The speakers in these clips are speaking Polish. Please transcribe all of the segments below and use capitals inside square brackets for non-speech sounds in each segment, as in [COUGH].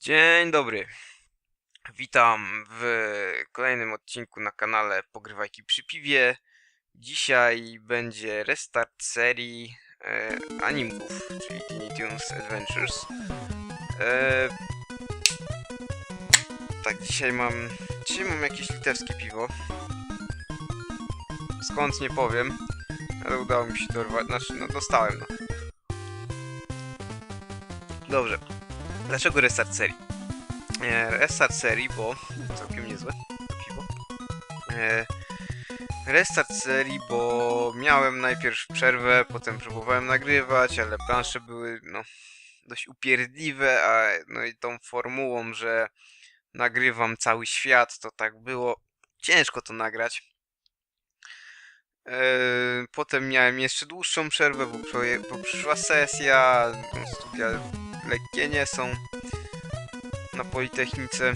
Dzień dobry. Witam w kolejnym odcinku na kanale Pogrywajki przy piwie. Dzisiaj będzie restart serii e, animków, czyli Tiny Toons Adventures. E, tak, dzisiaj mam, dzisiaj mam jakieś litewskie piwo. Skąd nie powiem, ale udało mi się dorwać, znaczy no dostałem no. Dobrze. Dlaczego restart serii? E, restart serii, bo całkiem niezłe piwo. E, restart serii, bo miałem najpierw przerwę, potem próbowałem nagrywać, ale plansze były no dość upierdliwe, a no i tą formułą, że nagrywam cały świat, to tak było ciężko to nagrać. E, Potem miałem jeszcze dłuższą przerwę, bo, przyszła sesja, studia lekkie nie są na Politechnice.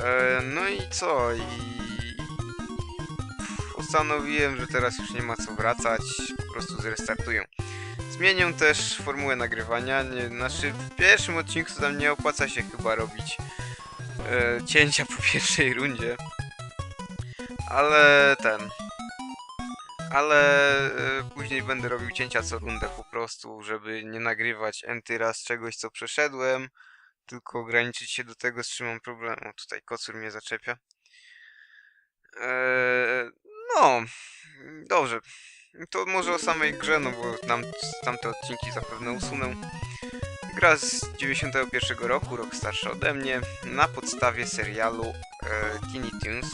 E, no i co? I postanowiłem, że teraz już nie ma co wracać, po prostu zrestartuję. Zmienię też formułę nagrywania. Nie, znaczy w pierwszym odcinku tam nie opłaca się chyba robić e, cięcia po [LAUGHS] pierwszej rundzie. Ale ten. Ale e, później będę robił cięcia co rundę po prostu, żeby nie nagrywać enty raz czegoś co przeszedłem tylko ograniczyć się do tego, z czym mam problem. O, tutaj kocur mnie zaczepia. Eee, no, dobrze. To może o samej grze, no bo tam, tamte odcinki zapewne usunę. Gra z 91 roku, rok starsza ode mnie, na podstawie serialu e, Teeny Toons.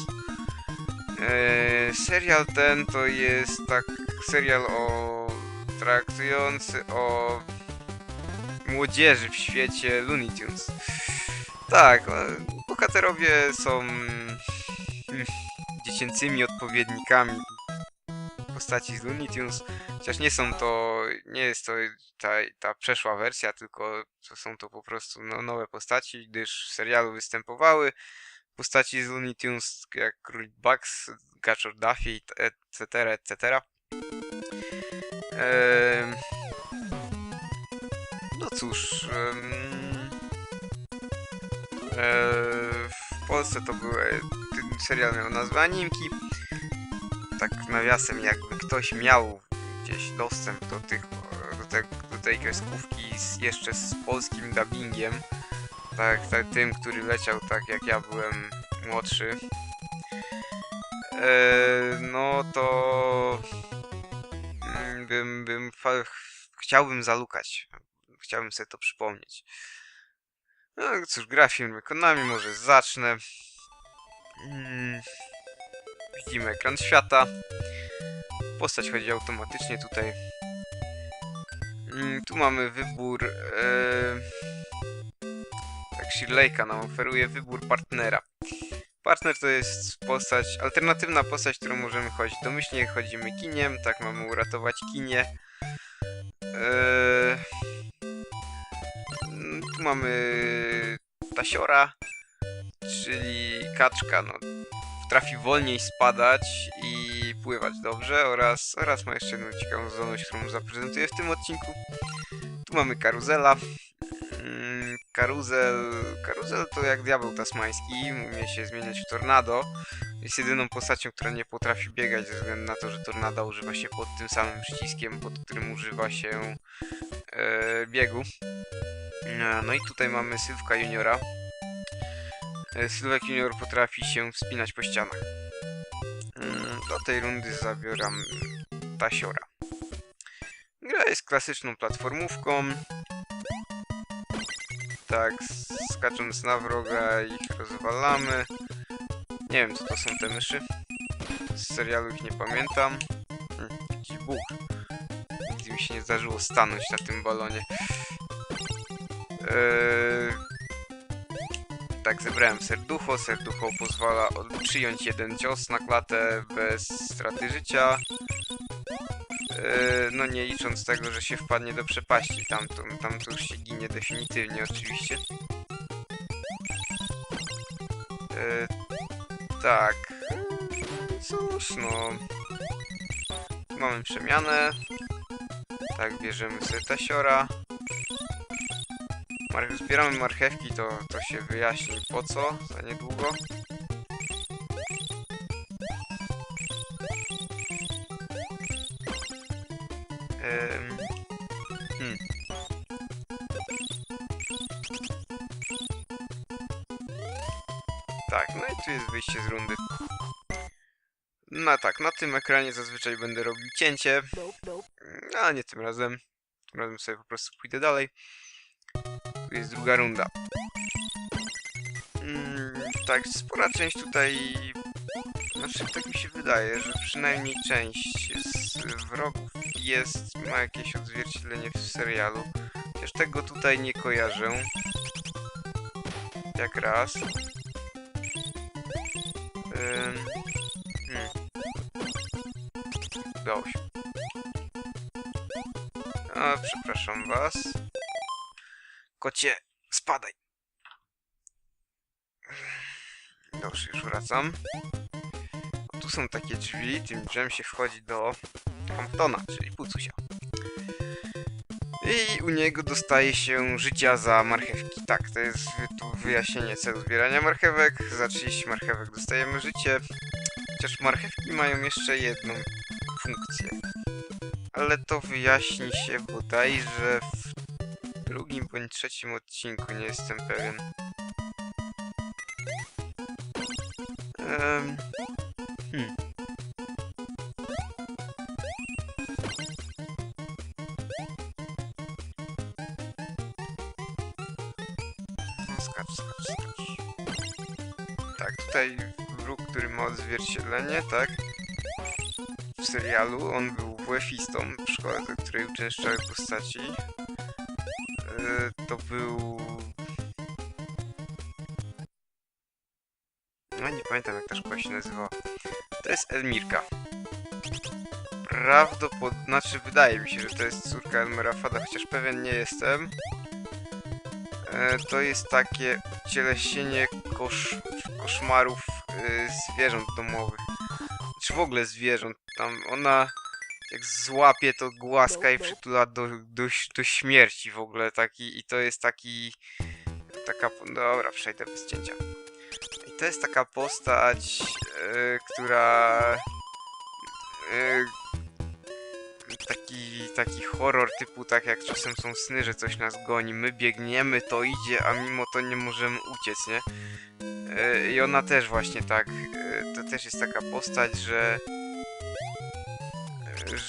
E, serial ten to jest tak serial o traktujący o młodzieży w świecie Looney Tunes. Tak, e, bohaterowie są mm, dziecięcymi odpowiednikami postaci z Looney Tunes, chociaż nie są to, nie jest to ta, ta przeszła wersja, tylko są to po prostu no, nowe postaci, gdyż w serialu występowały postaci z Looney Tunes jak Królik Bugs, Gachor Duffy, etc., etc. No cóż. e, w Polsce to były. Ten serial miał nazwę Animki. Tak nawiasem, jakby ktoś miał gdzieś dostęp do tych. do, te, do tej kreskówki z, jeszcze z polskim dubbingiem. Tak, tak, tym, który leciał tak jak ja byłem młodszy. E, no to. mm, Bym, bym chciałbym zalukać chciałbym sobie to przypomnieć. No cóż, gra firmy Konami, może zacznę. Mm. Widzimy ekran świata. Postać chodzi automatycznie tutaj. Mm, tu mamy wybór... E... Tak, Shirleyka nam oferuje wybór partnera. Partner to jest postać, alternatywna postać, którą możemy chodzić. Domyślnie chodzimy kiniem, tak mamy uratować kinie. Eee, Tu mamy tasiora, czyli kaczka, no, potrafi wolniej spadać i pływać dobrze oraz, oraz ma jeszcze jedną ciekawą zdolność, którą zaprezentuję w tym odcinku. Tu mamy karuzela. Karuzel, karuzel to jak diabeł tasmański, umie się zmieniać w tornado. Jest jedyną postacią, która nie potrafi biegać ze względu na to, że tornado używa się pod tym samym przyciskiem, pod którym używa się e, biegu. E, No i tutaj mamy Sylwka Juniora. E, Sylwek Junior potrafi się wspinać po ścianach. Mm, Do tej rundy zabieram Tasiora. Gra jest klasyczną platformówką. Tak, skacząc na wroga ich rozwalamy. Nie wiem co to są te myszy. Z serialu ich nie pamiętam. Hmm, jakiś Bóg. Nigdy mi się nie zdarzyło stanąć na tym balonie. Eee, tak, zebrałem serducho. Serducho pozwala przyjąć jeden cios na klatę bez straty życia. Eee, no nie licząc tego, że się wpadnie do przepaści. Tam to, tam to już się ginie definitywnie oczywiście. Eee, tak. Cóż no. Mamy przemianę. Tak, bierzemy sobie tasiora. Mar zbieramy marchewki, to, to się wyjaśni po co za niedługo. Hmm. Tak, no i tu jest wyjście z rundy. No tak, na tym ekranie zazwyczaj będę robił cięcie, Mm, ale nie tym razem. Tym razem sobie po prostu pójdę dalej. Tu jest druga runda. Mm, tak, spora część tutaj... Znaczy, tak mi się wydaje, że przynajmniej część z wrogów jest, ma jakieś odzwierciedlenie w serialu. Chociaż tego tutaj nie kojarzę. Jak raz. Ym, hmm. A, przepraszam was. Kocie, spadaj. Dobrze, już wracam. Są takie drzwi, tym się wchodzi do Hamptona, czyli Pucusia. I u niego dostaje się życia za marchewki. Tak, to jest tu wyjaśnienie celu zbierania marchewek. Za 30 marchewek dostajemy życie. Chociaż marchewki mają jeszcze jedną funkcję. Ale to wyjaśni się bodajże w drugim bądź trzecim odcinku, nie jestem pewien. Em, tutaj wróg, który ma odzwierciedlenie, tak? W serialu on był WF-istą w szkole, do której uczęszczały postaci. E, to był... No nie pamiętam jak ta szkoła się nazywała. To jest Elmirka. Prawdopodobnie, znaczy wydaje mi się, że to jest córka Elmera Fada, chociaż pewien nie jestem. E, to jest takie ucieleśnienie kosz... koszmarów e, zwierząt domowych. Czy w ogóle zwierząt. Tam ona jak złapie to głaska i przytula do, do, do śmierci w ogóle taki i to jest taki taka dobra przejdę bez cięcia i to jest taka postać e, która e, taki taki horror typu tak jak czasem są sny, że coś nas goni my biegniemy to idzie a mimo to nie możemy uciec nie E, i ona też właśnie tak e, to też jest taka postać, że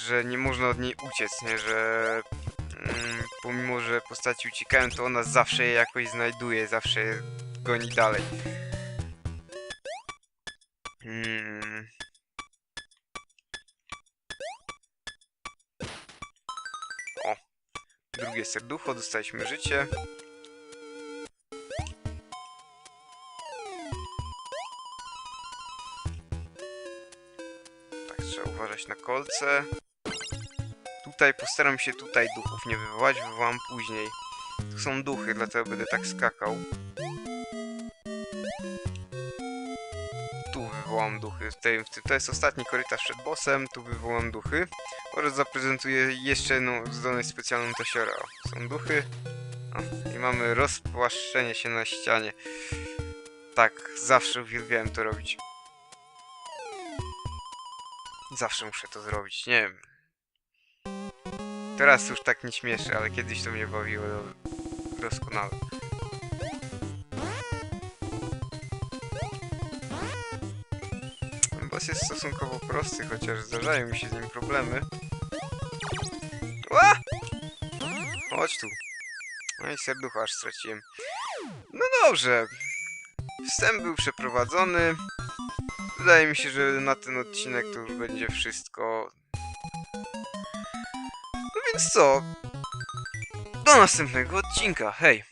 że nie można od niej uciec, nie? Że mm, pomimo, że postaci uciekają, to ona zawsze je jakoś znajduje, zawsze je goni dalej. Drugie serducho, dostaliśmy życie. Tak, trzeba uważać na kolce. Tutaj postaram się tutaj duchów nie wywołać, wywołam później. Tu są duchy, dlatego będę tak skakał. Tu wywołam duchy. To jest ostatni korytarz przed bossem, tu wywołam duchy. Oraz zaprezentuję jeszcze jedną zdolność specjalną Tasiora. O, Są duchy. O, I mamy rozpłaszczenie się na ścianie. Tak, zawsze uwielbiałem to robić. Zawsze muszę to zrobić, nie wiem. Teraz już tak nie śmieszy, ale kiedyś to mnie bawiło do... doskonale. Jest stosunkowo prosty, chociaż zdarzają mi się z nim problemy. Ła! Chodź tu. No i serducho aż straciłem. No dobrze. Wstęp był przeprowadzony. Wydaje mi się, że na ten odcinek to już będzie wszystko. No więc co? Do następnego odcinka. Hej!